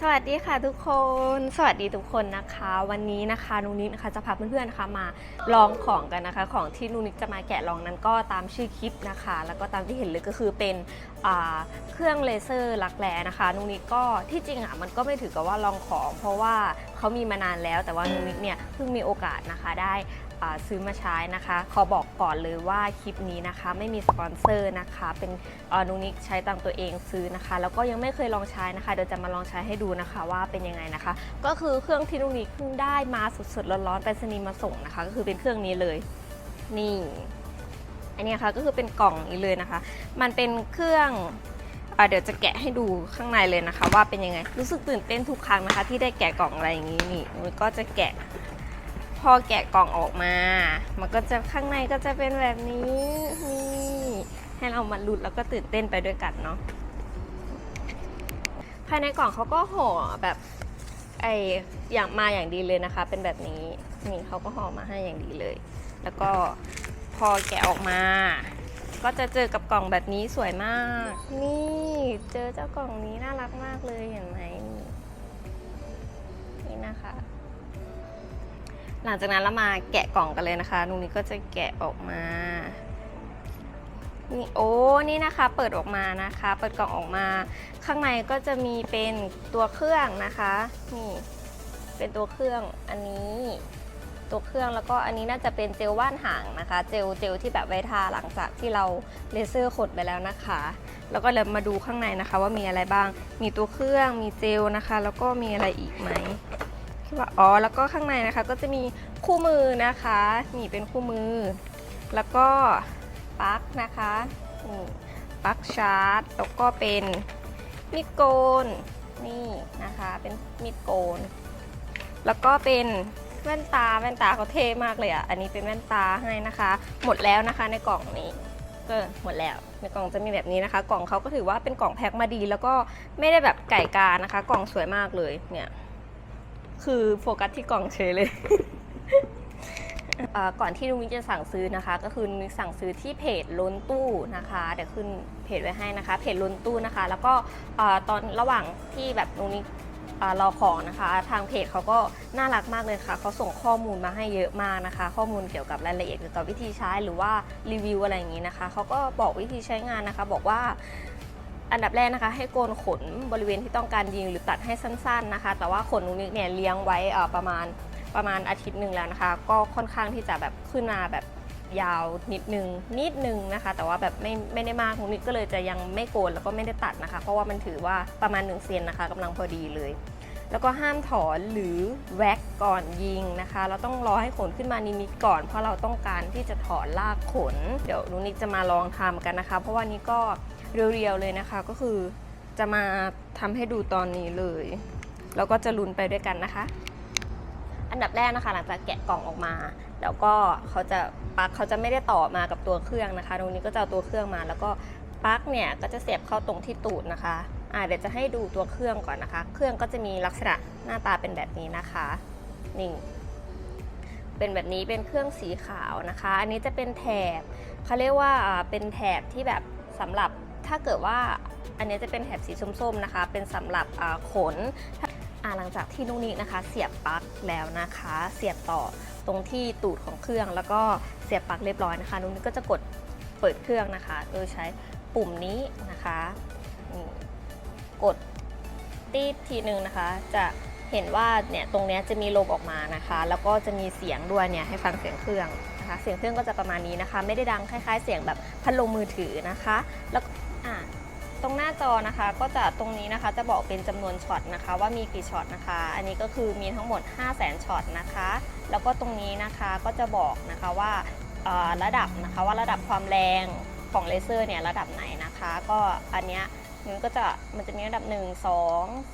สวัสดีค่ะทุกคน สวัสดีทุกคนนะคะ วันนี้นะคะนุนิกนะคะจะพาเพื่อนๆนะคะมาลองของกันนะคะ ของที่นุนิกจะมาแกะลองนั้นก็ตามชื่อคลิปนะคะ แล้วก็ตามที่เห็นเลยก็คือเป็นเครื่องเลเซอร์ลักแร้นะคะนุนิกก็ที่จริงอะมันก็ไม่ถือกับว่าลองของ เพราะว่าเขามีมานานแล้วแต่ว่านุนิกเนี่ยเพิ่งมีโอกาสนะคะได้ ซื้อมาใช้นะคะ ขอบอกก่อนเลยว่าคลิปนี้นะคะ ไม่มีสปอนเซอร์นะคะ เป็นนุนิกใช้ตามตัวเองซื้อนะคะ แล้วก็ยังไม่เคยลองใช้นะคะ เดี๋ยวจะมาลองใช้ให้ดูนะคะว่าเป็นยังไงนะคะ ก็คือเครื่องที่นุนิกเพิ่งได้มาสดๆร้อนๆไปรษณีมาส่งนะคะ ก็คือเป็นเครื่องนี้เลย นี่อันนี้ค่ะก็คือเป็นกล่องนี้เลยนะคะ มันเป็นเครื่องเดี๋ยวจะแกะให้ดูข้างในเลยนะคะ ว่าเป็นยังไง รู้สึกตื่นเต้นทุกครั้งนะคะ ที่ได้แกะกล่องอะไรอย่างนี้นี่ก็จะแกะ อแกะกล่องออกมา มันก็จะข้างในก็จะเป็นแบบนี้นี่ให้เรามาลุ้นแล้วก็ตื่นเต้นไปด้วยกันเนาะภายในกล่องเขาก็ห่อแบบไออย่างมาอย่างดีเลยนะคะ เป็นแบบนี้นี่เขาก็ห่อมาให้อย่างดีเลย แล้วก็พอแกะออกมา ก็จะเจอกับกล่องแบบนี้สวยมาก นี่เจอเจ้ากล่องนี้น่ารักมากเลยเห็นไหมนี่นี่นะคะ หลังจากนั้นเรามาแกะกล่องกันเลยนะคะนุงนี้ก็จะแกะออกมานี่โอ้ นี่นะคะ เปิดออกมานะคะ เปิดกล่องออกมา ข้างในก็จะมีเป็นตัวเครื่องนะคะ นี่ เป็นตัวเครื่อง อันนี้ ตัวเครื่อง แล้วก็อันนี้น่าจะเป็นเจลว่านหางนะคะ เจล เจลที่แบบไว้ทาหลังจากที่เราเลเซอร์ขดไปแล้วนะคะ แล้วก็เลยมาดูข้างในนะคะว่ามีอะไรบ้าง มีตัวเครื่อง มีเจลนะคะ แล้วก็มีอะไรอีกไหม อ๋อแล้วก็ข้างในนะคะก็จะมีคู่มือนะคะนี่เป็นคู่มือ แล้วก็ปลั๊กนะคะนี่ปลั๊กชาร์จแล้วก็เป็นมีดโกนนี่นะคะเป็นมีดโกน แล้วก็เป็นแว่นตาแว่นตาเขาเท่มากเลยอะอันนี้เป็นแว่นตาให้นะคะ หมดแล้วนะคะในกล่องนี้ก็หมดแล้วในกล่องจะมีแบบนี้นะคะ กล่องเขาก็ถือว่าเป็นกล่องแพ็คมาดี แล้วก็ไม่ได้แบบไก่กานะคะ กล่องสวยมากเลยเนี่ย คือโฟกัสที่กล่องเฉยเลย ก่อนที่นุ้ยจะสั่งซื้อนะคะ ก็คือสั่งซื้อที่เพจล้นตู้นะคะ เดี๋ยวขึ้นเพจไว้ให้นะคะ เพจล้นตู้นะคะ แล้วก็ตอนระหว่างที่แบบนุ้ยเอ่อรอของนะคะ ทางเพจเขาก็น่ารักมากเลยค่ะเขาส่งข้อมูลมาให้เยอะมากนะคะ ข้อมูลเกี่ยวกับรายละเอียดเกี่ยวกับวิธีใช้หรือว่ารีวิวอะไรอย่างนี้นะคะเขาก็บอกวิธีใช้งานนะคะ บอกว่า อันดับแรกนะคะ ให้โกนขนบริเวณที่ต้องการยิงหรือตัดให้สั้นๆนะคะ แต่ว่าขนนุนิกเนี่ยเลี้ยงไว้ประมาณประมาณอาทิตย์หนึ่งแล้วนะคะ ก็ค่อนข้างที่จะแบบขึ้นมาแบบยาวนิดนึงนิดนึงนะคะ แต่ว่าแบบไม่ไม่ได้มากนุนิกก็เลยจะยังไม่โกนแล้วก็ไม่ได้ตัดนะคะ เพราะว่ามันถือว่าประมาณ1เซนนะคะกำลังพอดีเลย แล้วก็ห้ามถอนหรือแว็กก่อนยิงนะคะ เราต้องรอให้ขนขึ้นมานิดๆก่อน เพราะเราต้องการที่จะถอนรากขน เดี๋ยวนุนิกจะมาลองทำกันนะคะ เพราะว่านี้ก็เรียวๆเลยนะคะ ก็คือจะมาทำให้ดูตอนนี้เลย แล้วก็จะลุ้นไปด้วยกันนะคะ อันดับแรกนะคะ หลังจากแกะกล่องออกมา แล้วก็เขาจะปลั๊กเขาจะไม่ได้ต่อมากับตัวเครื่องนะคะตรงนี้ก็จะเอาตัวเครื่องมา แล้วก็ปลั๊กเนี่ยก็จะเสียบเข้าตรงที่ตูดนะคะ อ่าเดี๋ยวจะให้ดูตัวเครื่องก่อนนะคะ เครื่องก็จะมีลักษณะหน้าตาเป็นแบบนี้นะคะนี่เป็นแบบนี้เป็นเครื่องสีขาวนะคะ อันนี้จะเป็นแถบเขาเรียกว่าเป็นแถบที่แบบสำหรับถ้าเกิดว่าอันนี้จะเป็นแถบสีส้มๆนะคะ เป็นสำหรับขนหลังจากที่นุกนิกนะคะ เสียบปลั๊กแล้วนะคะ เสียบต่อตรงที่ตูดของเครื่อง แล้วก็เสียบปลั๊กเรียบร้อยนะคะนุกนิกก็จะกดเปิดเครื่องนะคะ โดยใช้ปุ่มนี้นะคะ กดตีดทีหนึ่งนะคะ จะเห็นว่าเนี่ยตรงนี้จะมีลมออกมานะคะ แล้วก็จะมีเสียงด้วยเนี่ยให้ฟังเสียงเครื่องนะคะ เสียงเครื่องก็จะประมาณนี้นะคะ ไม่ได้ดังคล้าย ๆ เสียงแบบพัดลมมือถือนะคะ แล้วอ่าตรงหน้าจอนะคะก็จะตรงนี้นะคะจะบอกเป็นจำนวนช็อตนะคะ ว่ามีกี่ช็อตนะคะ อันนี้ก็คือมีทั้งหมด 5 0 0 0 0 0ช็อตนะคะ แล้วก็ตรงนี้นะคะก็จะบอกนะคะว่าระดับนะคะว่าระดับความแรงของเลเซอร์เนี่ยระดับไหนนะคะ ก็อันเนี้ย มันก็จะมันจะมีระดับ 1 2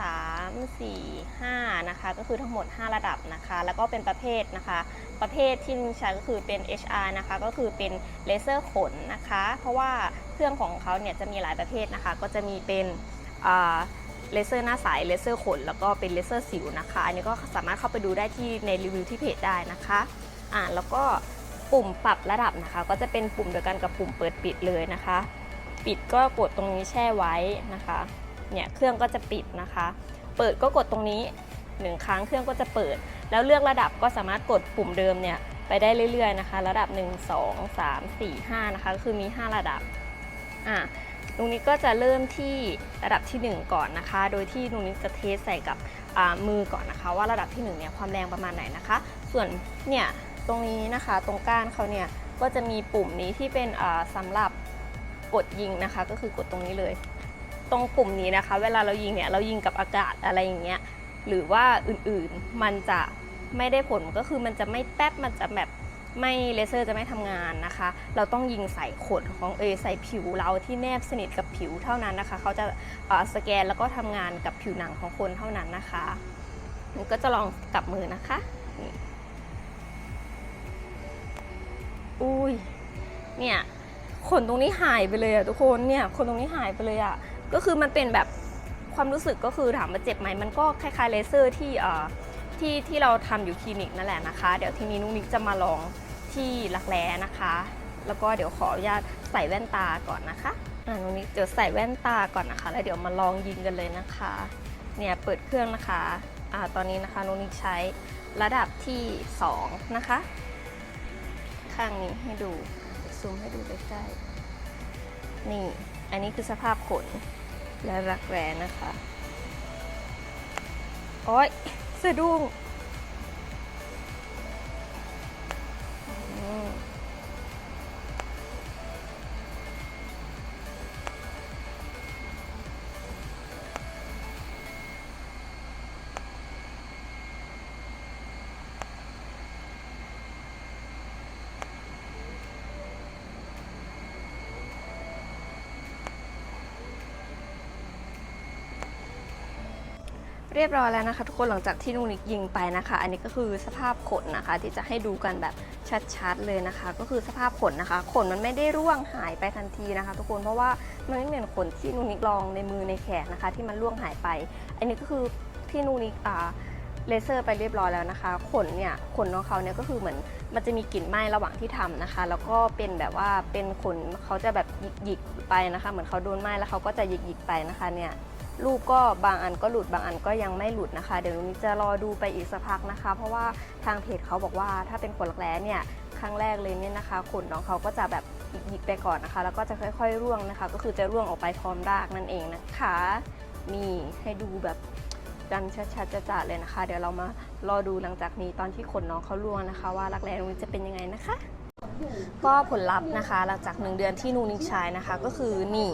3 4 5นะคะ ก็คือทั้งหมด 5 ระดับนะคะ แล้วก็เป็นประเภทนะคะ ประเภทที่ใช้ก็คือเป็น HR นะคะ ก็คือเป็นเลเซอร์ขนนะคะ เพราะว่าเครื่องของเขาเนี่ยจะมีหลายประเภทนะคะ ก็จะมีเป็นอ่าเลเซอร์หน้าใสเลเซอร์ขน แล้วก็เป็นเลเซอร์สิวนะคะ อันนี้ก็สามารถเข้าไปดูได้ที่ในรีวิวที่เพจได้นะคะอ่าแล้วก็ปุ่มปรับระดับนะคะ ก็จะเป็นปุ่มเดียวกันกับปุ่มเปิดปิดเลยนะคะ ปิดก็กดตรงนี้แช่ไว้นะคะ เนี่ยเครื่องก็จะปิดนะคะ เปิดก็กดตรงนี้หนึ่งครั้งเครื่องก็จะเปิด แล้วเลือกระดับก็สามารถกดปุ่มเดิมเนี่ยไปได้เรื่อยๆนะคะ ระดับ 1 2 3 4 5นะคะคือมี 5 ระดับอะตรงนี้ก็จะเริ่มที่ระดับที่ 1 ก่อนนะคะ โดยที่ตรงนี้จะเทสใส่กับมือก่อนนะคะ ว่าระดับที่1เนี่ยความแรงประมาณไหนนะคะ ส่วนเนี่ยตรงนี้นะคะตรงก้านเขาเนี่ยก็จะมีปุ่มนี้ที่เป็นอ่าสำหรับ กดยิงนะคะ ก็คือกดตรงนี้เลย ตรงปุ่มนี้นะคะ เวลาเรายิงเนี่ยเรายิงกับอากาศอะไรอย่างเงี้ยหรือว่าอื่นๆมันจะไม่ได้ผลก็คือมันจะไม่แป๊บมันจะแบบไม่เลเซอร์จะไม่ทำงานนะคะ เราต้องยิงใส่ขนของเอใส่ผิวเราที่แนบสนิทกับผิวเท่านั้นนะคะ เขาจะสแกนแล้วก็ทำงานกับผิวหนังของคนเท่านั้นนะคะก็จะลองกับมือนะคะอุ้ยเนี่ย ขนตรงนี้หายไปเลยอะทุกคนเนี่ยขนตรงนี้หายไปเลยอะก็คือมันเป็นแบบความรู้สึกก็คือถามว่าเจ็บไหมมันก็คล้ายๆเลเซอร์ที่เอ่อที่ที่เราทำอยู่คลินิกนั่นแหละนะคะ เดี๋ยวทีนี้นุ้งนิกจะมาลองที่รักแร้นะคะ แล้วก็เดี๋ยวขออนุญาตใส่แว่นตาก่อนนะคะอ่านุ้งนิกเดี๋ยวใส่แว่นตาก่อนนะคะ แล้วเดี๋ยวมาลองยิงกันเลยนะคะ เนี่ยเปิดเครื่องนะคะอ่าตอนนี้นะคะนุ้งนิกใช้ระดับที่ 2 นะคะ ข้างนี้ให้ดู ซูมให้ดูใกล้ๆ นี่ อันนี้คือสภาพขน และรักแร้นะคะ โอ๊ยสะดุ้ง เรียบร้อยแล้วนะคะ ทุกคนหลังจากที่นุนิกยิงไปนะคะ อันนี้ก็คือสภาพขนนะคะ ที่จะให้ดูกันแบบชัดๆเลยนะคะ ก็คือสภาพขนนะคะ ขนมันไม่ได้ร่วงหายไปทันทีนะคะ ทุกคนเพราะว่ามันไม่เหมือนขนที่นุนิกลองในมือในแขนนะคะ ที่มันร่วงหายไป อันนี้ก็คือที่นุนิกอ่าเลเซอร์ไปเรียบร้อยแล้วนะคะ ขนเนี่ยขนของเขาเนี่ยก็คือเหมือนมันจะมีกลิ่นไหม้ระหว่างที่ทำนะคะ แล้วก็เป็นแบบว่าเป็นขนเขาจะแบบหยิกๆไปนะคะ เหมือนเขาโดนไหม้แล้วเขาก็จะหยิกๆไปนะคะเนี่ย รูปก็บางอันก็หลุดบางอันก็ยังไม่หลุดนะคะ เดี๋ยวนุ้จะรอดูไปอีกสักพักนะคะ เพราะว่าทางเพจเขาบอกว่าถ้าเป็นขนรักแร้เนี่ยครั้งแรกเลยเนี่ยนะคะขนของเขาก็จะแบบหยิกไปก่อนนะคะ แล้วก็จะค่อย ๆ ร่วงนะคะ ก็คือจะร่วงออกไปพร้อมรากนั่นเองนะคะนี่ให้ดูแบบกันชัดๆจะๆเลยนะคะ เดี๋ยวเรามารอดูหลังจากนี้ตอนที่ขนน้องเขาร่วงนะคะ ว่ารักแร้ตรงนุ้จะเป็นยังไงนะคะ ก็ผลลัพธ์นะคะหลังจากหนึ่งเดือนที่นูนิกใช้นะคะ ก็คือนี่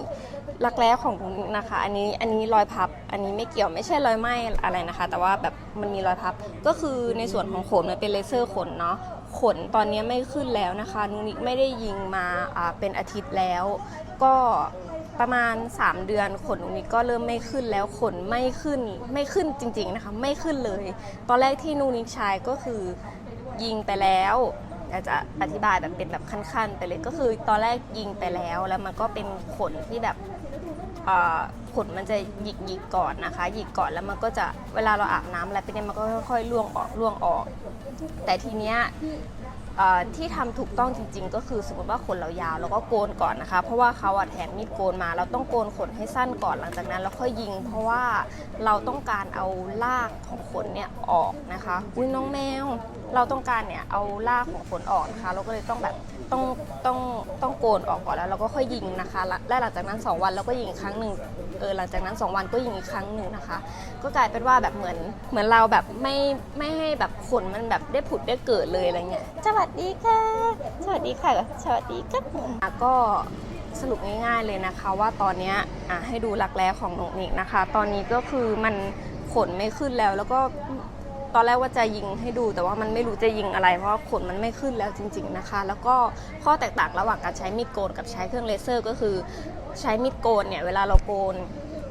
รักแร้ของนูนิกนะคะ อันนี้อันนี้รอยพับ อันนี้ไม่เกี่ยวไม่ใช่รอยไหมอะไรนะคะ แต่ว่าแบบมันมีรอยพับ ก็คือในส่วนของขนมันเป็นเลเซอร์ขนเนาะขนตอนนี้ไม่ขึ้นแล้วนะคะนูนิกไม่ได้ยิงมาเป็นอาทิตย์แล้ว ก็ประมาณ 3 เดือนขนนูนิกก็เริ่มไม่ขึ้นแล้วขนไม่ขึ้นไม่ขึ้นจริง ๆนะคะ ไม่ขึ้นเลย ตอนแรกที่นูนิกใช้ก็คือยิงไปแล้ว อาจจะอธิบายแบบเป็นแบบขั้นๆ ไปเลยก็คือตอนแรกยิงไปแล้วแล้วมันก็เป็นขนที่แบบขนมันจะหยิกหยิกก่อนนะคะ หยิกก่อนแล้วมันก็จะเวลาเราอาบน้ำอะไรไปเนี่ยมันก็ค่อยๆล่วงออกล่วงออก แต่ทีเนี้ย ที่ทำถูกต้องจริง ๆ ก็คือสมมติว่าขนเรายาวเราก็โกนก่อนนะคะ เพราะว่าเขาอะแถมมีดโกนมา เราต้องโกนขนให้สั้นก่อนหลังจากนั้นเราค่อยยิง เพราะว่าเราต้องการเอารากของขนเนี่ยออกนะคะอุ้ยน้องแมว เราต้องการเนี่ยเอารากของขนออกนะคะ เราก็เลยต้องแบบต้องต้องต้องโกนออกก่อนแล้วเราก็ค่อยยิงนะคะและหลังจากนั้น 2 วันเราก็ยิงอีกครั้งหนึ่งเออหลังจากนั้น 2 วันก็ยิงอีกครั้งหนึ่งนะคะ ก็กลายเป็นว่าแบบเหมือนเหมือนเราแบบไม่ไม่ให้แบบขนมันแบบได้ผุดได้เกิดเลยอะไรเงี้ยสวัสดีค่ะ สวัสดีค่ะ สวัสดีครับก็สรุปง่ายๆเลยนะคะว่าตอนนี้อะให้ดูหลักแร้ของน้องนิกนะคะ ตอนนี้ก็คือมันขนไม่ขึ้นแล้วแล้วก็ตอนแรกว่าจะยิงให้ดูแต่ว่ามันไม่รู้จะยิงอะไร เพราะขนมันไม่ขึ้นแล้วจริง ๆนะคะ แล้วก็ข้อแตกต่างระหว่างการใช้มีดโกนกับใช้เครื่องเลเซอร์ ก็คือใช้มีดโกนเนี่ยเวลาเราโกน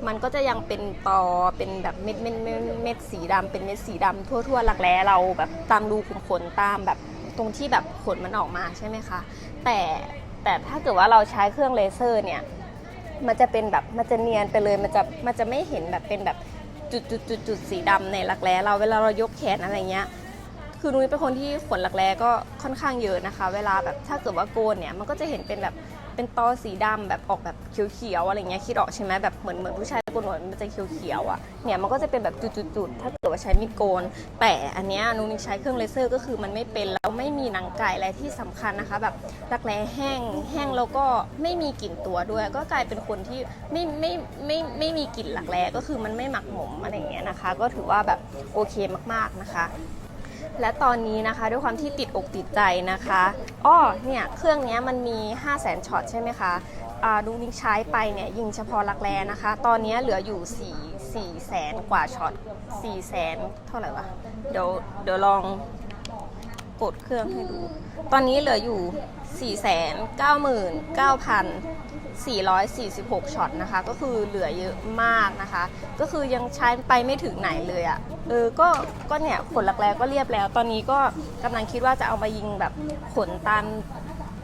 มันก็จะยังเป็นตอเป็นแบบเม็ดเม็ดเม็ดสีดำเป็นเม็ดสีดำทั่วๆหลักแร้เราแบบตามรูขุมขนตามแบบ ตรงที่แบบขนมันออกมาใช่ไหมคะ แต่แต่ถ้าเกิดว่าเราใช้เครื่องเลเซอร์เนี่ย มันจะเป็นแบบมันจะเนียนไปเลย มันจะมันจะไม่เห็นแบบเป็นแบบจุดจุดจุดจุดสีดำในรักแร้เราเวลาเรายกแขนอะไรเงี้ย คือนุ้ยเป็นคนที่ขนรักแร้ก็ค่อนข้างเยอะนะคะ เวลาแบบถ้าเกิดว่าโกนเนี่ยมันก็จะเห็นเป็นแบบ เป็นตอสีดำแบบออกแบบเขียวๆอะไรเงี้ยคิดออกใช่ไหมแบบเหมือนเหมือนผู้ชายโกนหนวดมันจะเขียวๆอะเนี่ยมันก็จะเป็นแบบจุดๆๆถ้าเกิดว่าใช้มีดโกน แต่อันเนี้ยนุ้นิใช้เครื่องเลเซอร์ก็คือมันไม่เป็นแล้วไม่มีหนังไก่อะไรที่สำคัญนะคะ แบบรักแร้แห้งแห้งแล้วก็ไม่มีกลิ่นตัวด้วย ก็กลายเป็นคนที่ไม่ไม่ไม่ไม่มีกลิ่นหลักแร้ก็คือมันไม่หมักหมมอะไรเงี้ยนะคะ ก็ถือว่าแบบโอเคมากๆนะคะ และตอนนี้นะคะด้วยความที่ติดอกติดใจนะคะอ้อเนี่ยเครื่องนี้มันมี 5 0 0 0 0 0ช็อตใช่ไหมคะดูนิงใช้ไปเนี่ยยิงเฉพาะรักแร้นะคะ ตอนนี้เหลืออยู่ 4 4แสนกว่าช็อต4แสนเท่าไหร่วะเดี๋ยวเดี๋ยวลอง กดเครื่องให้ดู ตอนนี้เหลืออยู่ 4 9 9 446ช็อตนะคะ ก็คือเหลือเยอะมากนะคะ ก็คือยังใช้ไปไม่ถึงไหนเลยอะ่ะ เออ ก็ ก็เนี่ยขนหลักแร้ก็เรียบแล้ว ตอนนี้ก็กำลังคิดว่าจะเอามายิงแบบขนตาม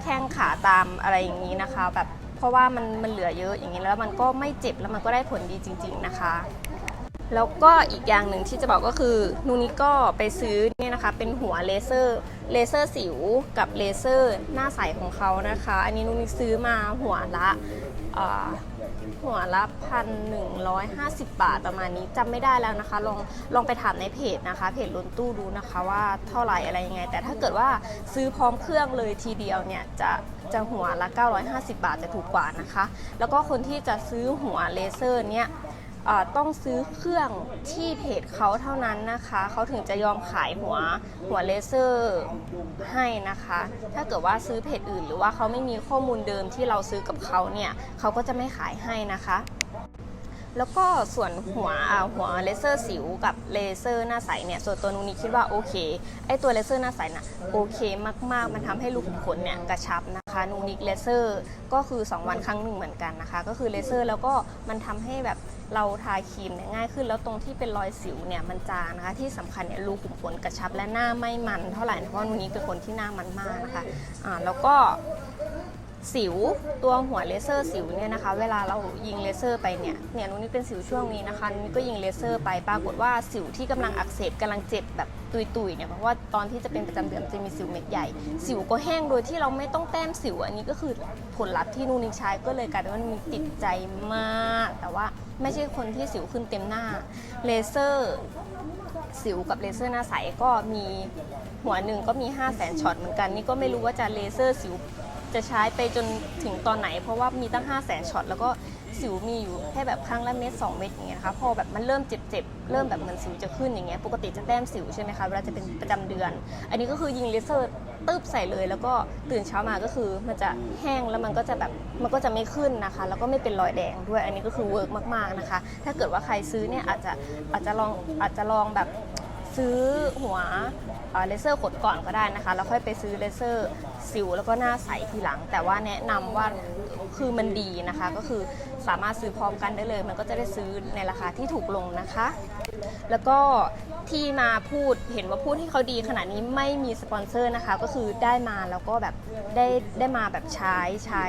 แข้งขาตามอะไรอย่างนี้นะคะ แบบ เพราะว่ามัน มันเหลือเยอะอย่างนี้แล้วมันก็ไม่เจ็บแล้วมันก็ได้ผลดีจริง ๆ นะคะ แล้วก็อีกอย่างหนึ่งที่จะบอกก็คือนูนิก็ไปซื้อเนี่ยนะคะ เป็นหัวเลเซอร์เลเซอร์สิวกับเลเซอร์หน้าใสของเขานะคะ อันนี้นูนิซื้อมาหัวละหัวละพันหนึ่งร้อยห้าสิบบาทประมาณนี้จำไม่ได้แล้วนะคะ ลองลองไปถามในเพจนะคะ เพจล้นตู้ดูนะคะว่าเท่าไหร่อะไรยังไง แต่ถ้าเกิดว่าซื้อพร้อมเครื่องเลยทีเดียวเนี่ยจะจะหัวละ 950 บาทจะถูกกว่านะคะ แล้วก็คนที่จะซื้อหัวเลเซอร์เนี่ย ต้องซื้อเครื่องที่เพจเขาเท่านั้นนะคะ เขาถึงจะยอมขายหัวหัวเลเซอร์ให้นะคะ ถ้าเกิดว่าซื้อเพจอื่น หรือว่าเขาไม่มีข้อมูลเดิมที่เราซื้อกับเขาเนี่ยเขาก็จะไม่ขายให้นะคะ แล้วก็ส่วนหัวหัวเลเซอร์สิวกับเลเซอร์หน้าใสเนี่ยส่วนตัวนูนี้คิดว่าโอเคไอตัวเลเซอร์หน้าใสน่ะโอเคมากๆ มันทำให้รูขุมขนเนี่ยกระชับนะคะนูนิกเลเซอร์ก็คือ 2 วันครั้งหนึ่งเหมือนกันนะคะ ก็คือเลเซอร์แล้วก็มันทำให้แบบ เราทาครีมเนี่ยง่ายขึ้น แล้วตรงที่เป็นรอยสิวเนี่ยมันจางนะคะ ที่สำคัญเนี่ยรูขุมขนกระชับและหน้าไม่มันเท่าไหร่นะเพราะว่านูนิกเป็นคนที่หน้ามันมากนะคะอ่าแล้วก็สิวตัวหัวเลเซอร์สิวเนี่ยนะคะ เวลาเรายิงเลเซอร์ไปเนี่ยเนี่ยนุ้นนี่เป็นสิวช่วงนี้นะคะนุ้นก็ยิงเลเซอร์ไปปรากฏว่าสิวที่กำลังอักเสบกำลังเจ็บแบบตุยๆเนี่ยเพราะว่าตอนที่จะเป็นประจำเดือนจะมีสิวเม็ดใหญ่ สิวก็แห้งโดยที่เราไม่ต้องแต้มสิว อันนี้ก็คือผลลัพธ์ที่นูนิใช้ก็เลยกลายเป็นว่านูนิติดใจมากแต่ว่า ไม่ใช่คนที่สิวขึ้นเต็มหน้า เลเซอร์สิวกับเลเซอร์หน้าใสก็มีหัวหนึ่งก็มี 5 0 0แสนช็อตเหมือนกัน นี่ก็ไม่รู้ว่าจะเลเซอร์สิวจะใช้ไปจนถึงตอนไหน เพราะว่ามีตั้ง 5 0 0แสนช็อตแล้วก็สิวมีอยู่แค่แบบครั้งละเม็ด2เม็ดอย่างเงี้ยนะคะพอแบบมันเริ่มเจ็บๆเริ่มแบบเหมือนสิวจะขึ้นอย่างเงี้ยปกติจะแต้มสิวใช่ไหมคะเวลาจะเป็นประจำเดือน อันนี้ก็คือยิงเลเซอร์ ตึ๊บใส่เลย แล้วก็ตื่นเช้ามาก็คือมันจะแห้งแล้วมันก็จะแบบมันก็จะไม่ขึ้นนะคะ แล้วก็ไม่เป็นรอยแดงด้วยอันนี้ก็คือเวิร์กมากๆนะคะ ถ้าเกิดว่าใครซื้อเนี่ยอาจจะอาจจะลองอาจจะลองแบบซื้อหัวเอ่อเลเซอร์ขดก่อนก็ได้นะคะ แล้วค่อยไปซื้อเลเซอร์สิวแล้วก็หน้าใสทีหลัง แต่ว่าแนะนำว่า คือมันดีนะคะ ก็คือสามารถซื้อพร้อมกันได้เลย มันก็จะได้ซื้อในราคาที่ถูกลงนะคะ แล้วก็ที่มาพูดเห็นว่าพูดให้เขาดีขนาดนี้ไม่มีสปอนเซอร์นะคะ ก็คือได้มาแล้วก็แบบได้ได้มาแบบใช้ใช้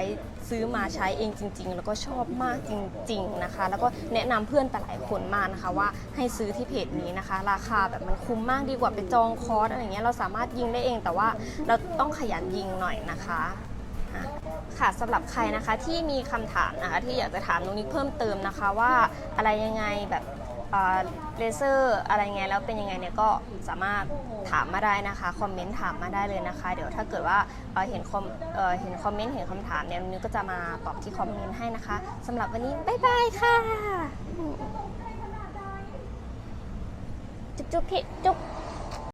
ซื้อมาใช้เองจริง ๆ แล้วก็ชอบมากจริง ๆนะคะ แล้วก็แนะนำเพื่อนแต่หลายคนมากนะคะ ว่าให้ซื้อที่เพจนี้นะคะ ราคาแบบมันคุ้มมากดีกว่าไปจองคอร์สอะไรเงี้ยเราสามารถยิงได้เองแต่ว่าเราต้องขยันยิงหน่อยนะคะ ค่ะสำหรับใครนะคะที่มีคำถามนะคะที่อยากจะถามนุกนิกเพิ่มเติมนะคะว่าอะไรยังไงแบบเลเซอร์อะไรไงแล้วเป็นยังไงเนี่ยก็สามารถถามมาได้นะคะคอมเมนต์ถามมาได้เลยนะคะ เดี๋ยวถ้าเกิดว่าเห็นคอมเห็นคอมเมนต์เห็นคำถามเนี่ยนุกก็จะมาตอบที่คอมเมนต์ให้นะคะสำหรับวันนี้บ๊ายบายค่ะจุ๊บจุ๊บพี่จุ๊บ